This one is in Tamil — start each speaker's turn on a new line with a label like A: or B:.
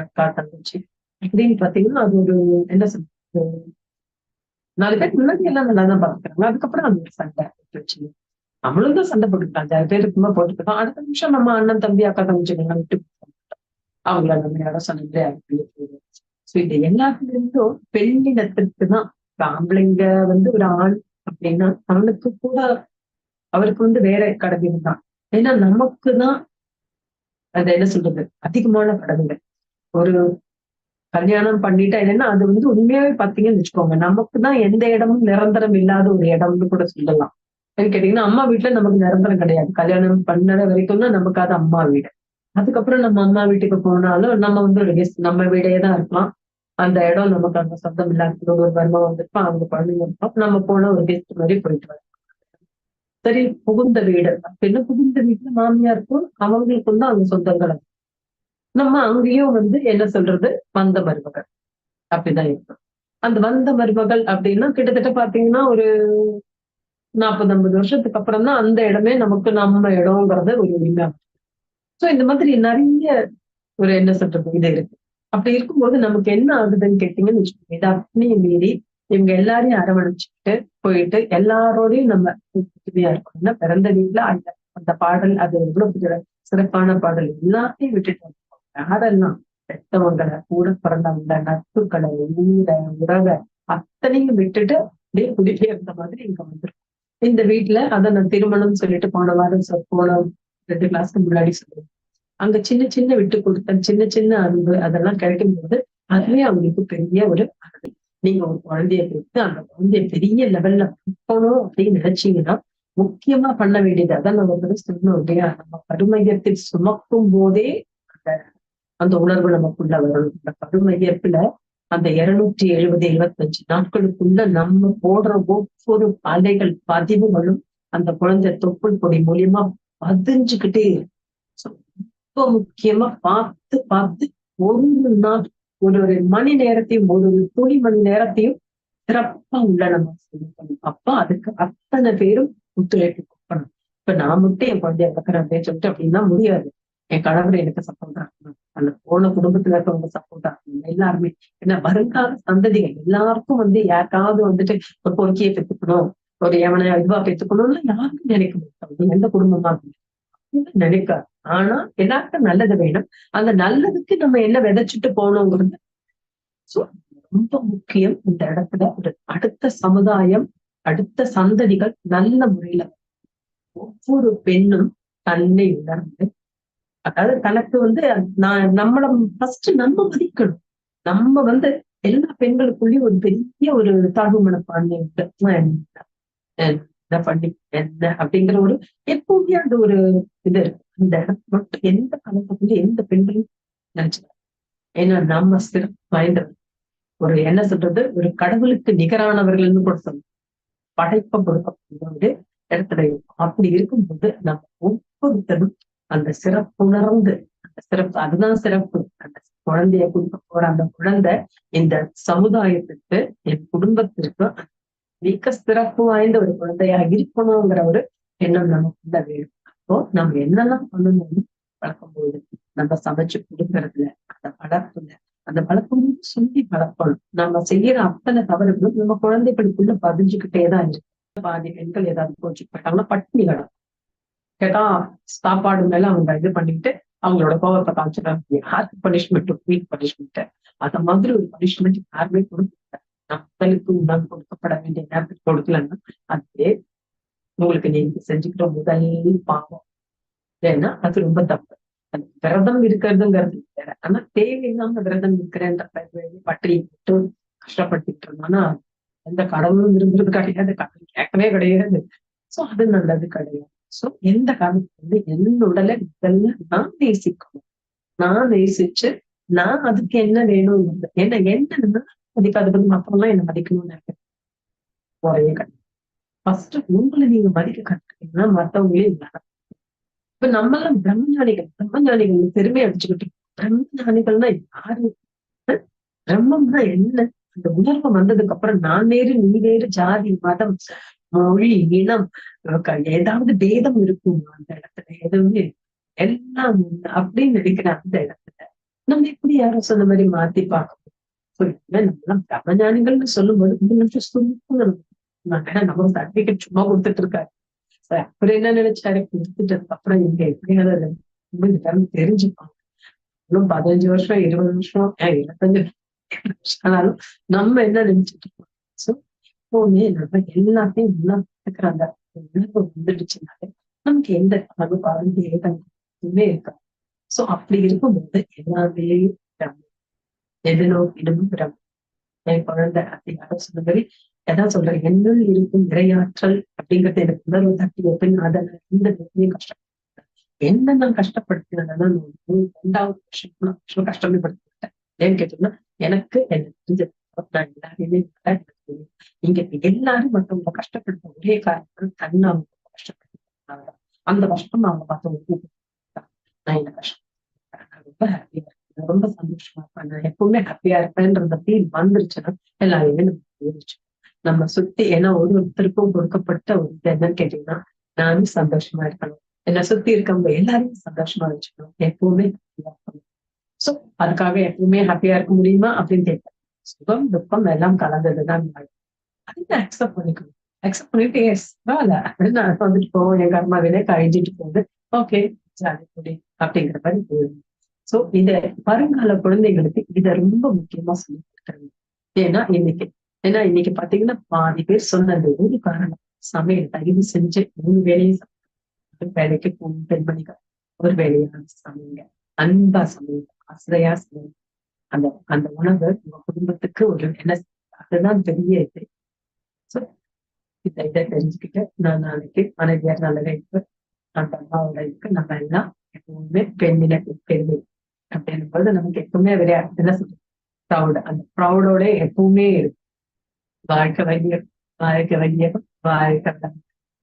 A: அக்கா தந்துச்சு அப்படின்னு பாத்தீங்கன்னா அது ஒரு என்ன சொல்றது நாலு பேர் முன்னாடி எல்லாம் நல்லா தான் பாத்துக்கிறாங்க அதுக்கப்புறம் அது ஒரு சண்டை பிரச்சனை நம்மளும் தான் சண்டை போட்டுக்கிட்டோம். அஞ்சாறு பேர் இருக்குமா போட்டுக்கிட்டோம். அடுத்த நிமிஷம் நம்ம அண்ணன் தம்பி அக்கா தங்கச்சிங்கெல்லாம் விட்டு அவங்கள நம்ம யாரோ சொன்னதே ஸோ இது எல்லாத்துல இருந்தும் பெண்ணினத்திற்கு தான். ஆம்பளைங்க வந்து ஒரு ஆண் அப்படின்னா அவனுக்கு கூட அவருக்கு வந்து வேற கடமைகள் தான். ஏன்னா நமக்கு தான் அது என்ன சொல்றது அதிகமான கடமைகள். ஒரு கல்யாணம் பண்ணிட்டா என்னன்னா அது வந்து உண்மையாவே பாத்தீங்கன்னு வச்சுக்கோங்க. நமக்கு தான் எந்த இடமும் நிரந்தரம் இல்லாத ஒரு இடம்னு கூட சொல்லலாம். ஏன்னு கேட்டீங்கன்னா அம்மா வீட்டுல நமக்கு நிரந்தரம் கிடையாது. கல்யாணம் பண்ணற வரைக்கும் தான் நமக்கு அது அம்மா வீடு. அதுக்கப்புறம் நம்ம அம்மா வீட்டுக்கு போனாலும் நம்ம வந்து ஒரு நம்ம வீடே தான் இருக்கலாம். அந்த இடம் நமக்கு அங்க சொந்தம் இல்லாத ஒரு வருமா வந்திருப்போம் அவங்க குழந்தைங்க இருப்போம் நம்ம போன ஒரு கெஸ்ட் மாதிரி போயிட்டு வரோம் சரி புகுந்த வீடு. அப்படின்னு புகுந்த வீட்டுல மாமியாருக்கும் அவங்களுக்கும் தான் அவங்க சொந்தங்கள் நம்ம அங்கேயும் வந்து என்ன சொல்றது? வந்த மருமகள். அப்படிதான் இருக்கும். அந்த வந்த மருமகள் அப்படின்னா கிட்டத்தட்ட பாத்தீங்கன்னா ஒரு நாற்பது ஐம்பது வருஷத்துக்கு அப்புறம் தான் அந்த இடமே நமக்கு நம்ம இடம்ங்கிறத ஒரு உரிமை. சோ இந்த மாதிரி நிறைய ஒரு என்ன சொல்றது? இது இருக்கு. அப்படி இருக்கும்போது நமக்கு என்ன ஆகுதுன்னு கேட்டீங்கன்னு வச்சுக்கோங்க. இதை அப்படியே மீறி இவங்க எல்லாரையும் அரவணைச்சுக்கிட்டு போயிட்டு எல்லாரோடையும் நம்ம உதவியா இருக்கணும்னா பிறந்த வீட்டுல அந்த அந்த பாடல் அது எவ்வளவு சிறப்பான பாடல். எல்லாத்தையும் விட்டுட்டு யாரெல்லாம் பெத்தவங்களை கூட பிறந்தவங்க நட்புகளை ஊரை உறவை அத்தனையும் விட்டுட்டு அப்படியே குடிபெயர்ந்த மாதிரி இங்க வந்திருக்கோம். இந்த வீட்டுல அதை நான் திருமணம் சொல்லிட்டு போன வாரம் போன ரெண்டு கிளாஸ்க்கு முன்னாடி சொல்லுவேன் அங்க சின்ன சின்ன விட்டு கொடுத்த சின்ன சின்ன அன்பு அதெல்லாம் கிடைக்கும் போது அதுவே அவங்களுக்கு பெரிய ஒரு அருள். நீங்க ஒரு குழந்தைய பெற்று அந்த குழந்தைய பெரிய லெவல்ல போகணும் அப்படின்னு நினைச்சீங்கன்னா முக்கியமா பண்ண வேண்டியது அதான் நம்ம வந்து சொல்லணும் இல்லையா? நம்ம கருமையத்தில் சுமக்கும் போதே அந்த அந்த உணர்வு நமக்குள்ள வரணும் இந்த கருமையத்துல அந்த இருநூற்றி எழுபது எழுபத்தஞ்சு நாட்களுக்குள்ள நம்ம போடுற ஒவ்வொரு அலைகள் பதிவுகளும் அந்த குழந்தை தொப்புள் கொடி மூலியமா பதிஞ்சுக்கிட்டே ரொம்ப முக்கியமா பார்த்து பார்த்து ஒரு நாள் ஒரு ஒரு மணி நேரத்தையும் ஒரு ஒரு துணி மணி நேரத்தையும் சிறப்பா உள்ள நம்ம செய்யணும் அப்ப அதுக்கு அத்தனை பேரும் ஒத்துழைப்பு கொடுக்கணும். இப்ப நான் மட்டும் என் குழந்தைய வளர்க்குறேன் அப்படின்னு சொல்லிட்டு அப்படின்னா முடியாது. என் கணவர் எனக்கு சப்போர்ட் அந்த போன குடும்பத்துல இருக்கவங்க சப்போர்ட் ஆகணும் எல்லாருமே. ஏன்னா வருங்கால சந்ததிகள் எல்லாருக்கும் வந்து யாருக்காவது வந்துட்டு ஒரு பொறுக்கியை பெற்றுக்கணும் ஒரு எவனை இதுவா பெற்றுக்கணும்னு யாருக்கும் நினைக்க மாட்டாங்க. எந்த குடும்பமா இருந்தாலும். அப்படின்னு நினைக்காது. ஆனா எல்லாருக்கும் நல்லது வேணும். அந்த நல்லதுக்கு நம்ம என்ன விதைச்சிட்டு போகணுங்கிறது சோ ரொம்ப முக்கியம் இந்த இடத்துல ஒரு அடுத்த சமுதாயம் அடுத்த சந்ததிகள் நல்ல முறையில ஒவ்வொரு பெண்ணும் தன்னை உணர்ந்து அதாவது தனக்கு வந்து நான் நம்மள ஃபர்ஸ்ட் நம்ம மதிக்கணும். நம்ம வந்து எல்லா பெண்களுக்குள்ளயும் ஒரு பெரிய ஒரு தாழ்வு மனப்பான்மை என்ன? பண்ணி என்ன? அப்படிங்கிற ஒரு எப்பவுமே அந்த ஒரு இது அந்த மட்டும் எந்த காலத்துக்குள்ளயும் எந்த பெண்களும் நினைச்சுக்கலாம் ஏன்னா நம்ம சிறப்பு வாய்ந்தவர் ஒரு என்ன சொல்றது? ஒரு கடவுளுக்கு நிகரானவர்கள்னு கூட சொல்லணும் படைப்ப கொடுக்கக்கூடிய ஒரு இடத்துல இருக்கும் அப்படி இருக்கும்போது நம்ம ஒவ்வொருத்தரும் அந்த சிறப்புணர்ந்து அந்த சிறப்பு அதுதான் சிறப்பு. அந்த குழந்தைய கொடுக்க போற அந்த குழந்தை இந்த சமுதாயத்துக்கு என் குடும்பத்திற்கு மிக சிறப்பு வாய்ந்த ஒரு குழந்தையா இருக்கணுங்கிற ஒரு எண்ணம் நமக்குள்ள வேணும். அப்போ நம்ம என்னெல்லாம் பண்ணணும்னு வளர்க்கும்போது நம்ம சமைச்சு கொடுக்கறதுல அந்த வளர்ப்புல அந்த வளர்ப்பும் சொல்லி வளர்க்கணும். நம்ம செய்யற அத்தனை தவறுகளும் நம்ம குழந்தைகளுக்குள்ள பதிஞ்சுக்கிட்டே தான் இருக்கு. பாதி பெண்கள் ஏதாவது கோச்சுக்கிட்டாங்கன்னா பட்டினி கிடக்கும். கேட்டா சாப்பாடு மேல அவங்க இது பண்ணிட்டு அவங்களோட கோபத்தை காமிச்சிடாங்க யாருக்கு பனிஷ்மெண்ட் வீட் பனிஷ்மெண்ட் அந்த மாதிரி ஒரு பனிஷ்மெண்ட் யாருமே கொடுக்க மக்களுக்கு உணவு கொடுக்கப்பட வேண்டிய நேரத்துக்கு கொடுக்கலன்னா அதே உங்களுக்கு நீங்க செஞ்சுக்கிற முதல் பாவம். ஏன்னா அது ரொம்ப தப்பு. அந்த விரதம் இருக்கிறதுங்கிறது வேற. ஆனா தேவையில்லாம விரதம் இருக்கிறேன்ற பற்றி மட்டும் விட்டு கஷ்டப்பட்டுட்டு இருந்தானா எந்த கடவுளும் விரும்புறது கிடையாது. கடவுள் கேட்கவே கிடையாது. சோ அது நல்லது கிடையாது. சோ எந்த காலத்துல வந்து என் உடலை முதல்ல நான் நேசிக்கணும்? நான் நேசிச்சு நான் அதுக்கு என்ன வேணும்? ஏன்னா அதுக்கு நான் வந்து மத்தவங்களாம் என்ன மதிக்கணும்னு நினைக்கிறேன் ஒரே கிடையாது ஃபர்ஸ்ட் உங்களை நீங்க மதிக்க கத்துக்கிட்டீங்கன்னா மத்தவங்களே இல்லை. இப்ப நம்ம எல்லாம் பிரம்மஞானிகள் பிரம்மஞானிகள் பெருமை அடிச்சுக்கிட்டு பிரம்மஞானிகள்னா யாரு? பிரம்மம்னா என்ன? அந்த உணர்வு வந்ததுக்கு அப்புறம் நான் வேறு நீ வேறு ஜாதி மதம் மொழி இனம் ஏதாவது பேதம் இருக்கும் அந்த இடத்துல எதுவுமே எல்லாம் அப்படின்னு நினைக்கிற அந்த இடத்துல. நம்ம எப்படி யாரும் சொன்ன மாதிரி மாத்தி பார்க்கணும்? நம்மளாம் பிரம்மஞானிகள்னு சொல்லும்போது இந்த நிமிஷம் நம்ம சர்டிபிகேட் சும்மா கொடுத்துட்டு இருக்காரு. அப்புறம் என்ன நினைச்சாரு? கொடுத்துட்டதுக்கு அப்புறம் இங்க எப்படியாவது தெரிஞ்சுப்பாங்க இன்னும் பதினஞ்சு வருஷம் இருபது வருஷம் இருபத்தஞ்சு வருஷம் ஆனாலும் நம்ம என்ன நினைச்சிட்டு இருக்கோம்? சோ எப்பவுமே நம்ம எல்லாத்தையும் எல்லாம் அந்த உணர்வு வந்துடுச்சுனாலே நமக்கு எந்த பாகுபாடும் எதுவுமே இருக்காது. சோ அப்படி இருக்கும்போது எல்லாமே எது நோக்கிடும் பிரம்மம். என் குழந்தை அப்படி யாரும் சொன்ன மாதிரி எதாவது சொல்றேன் என்னுள் இருக்கும் நிறையாற்றல் அப்படிங்கறது எனக்கு உணர்வு தட்டி வைப்பேன் அதை எந்த நேரத்தையும் கஷ்டப்படுத்தேன் என்ன நான் கஷ்டப்படுத்தினதுன்னா ரெண்டாவது வருஷம் வருஷம் கஷ்டமே படுத்திட்டேன் ஏன்னு கேட்டோம்னா எனக்கு என்ன தெரிஞ்சது நான் எல்லாரையுமே இங்க எல்லாரும் மட்டும் கஷ்டப்படுத்த ஒரே காரணம் தன்னை அவங்க கஷ்டப்படுத்த அந்த கஷ்டம் அவங்க பார்த்து நான் இந்த கஷ்டம் ரொம்ப ஹாப்பியா இருக்கேன். ரொம்ப சந்தோஷமா இருப்பேன் நான் எப்பவுமே ஹாப்பியா இருப்பேன்றத ஃபீல் வந்துருச்சுன்னா எல்லாருமே நம்ம நம்ம சுத்தி ஏன்னா ஒரு ஒருத்தருக்கும் கொடுக்கப்பட்ட ஒரு என்னன்னு கேட்டீங்கன்னா நானும் சந்தோஷமா இருக்கணும். என்னை சுத்தி இருக்கவங்க எல்லாரையும் சந்தோஷமா வச்சுக்கணும். எப்பவுமே ஹாப்பியா இருக்கணும். சோ அதுக்காக எப்பவுமே ஹாப்பியா இருக்க முடியுமா அப்படின்னு கேட்பேன் சுகம் துக்கம் எல்லாம் கலந்ததுதான் அதை அக்செப்ட் பண்ணிக்கணும். அக்செப்ட் பண்ணிட்டு எஸ் பரவாயில்ல நான் வந்துட்டு போவோம் என் அம்மா வினை கழிஞ்சிட்டு போகுது. ஓகே ஜாலி குடி அப்படிங்கிற மாதிரி போயிடும். சோ இத வருங்கால குழந்தைங்களுக்கு இத ரொம்ப முக்கியமா சொல்லி கொடுக்குறாங்க ஏன்னா இன்னைக்கு ஏன்னா இன்னைக்கு பாத்தீங்கன்னா பாதி பேர் சொன்ன அந்த ஒரு காரணம். சமையல் தகுதி செஞ்சு மூணு வேலையும் வேலைக்கு போகும் பெண்மணிகள் ஒரு வேலையான சமைங்க. அன்பா சமைங்க. ஆசிரியா சமைங்க. அந்த அந்த உணவு உங்க குடும்பத்துக்கு ஒரு என்ன அதுதான் பெரிய இது. இதை இதை தெரிஞ்சுக்கிட்டு நான் நாளைக்கு மனைவியார் நல்ல வைப்பு அந்த அம்மாவோட இதுக்கு நம்ம எல்லாம் எப்பவுமே பெண்ணின பெண்மை அப்படின்னும் போது நமக்கு எப்பவுமே விளையாட்டு என்ன சொல்றது? ப்ரௌட் அந்த ப்ரௌடோட எப்பவுமே இருக்கும். வாழ்க்கை வைத்தியம் வாழ்க்கை வைத்தியம் வாழ்க்கை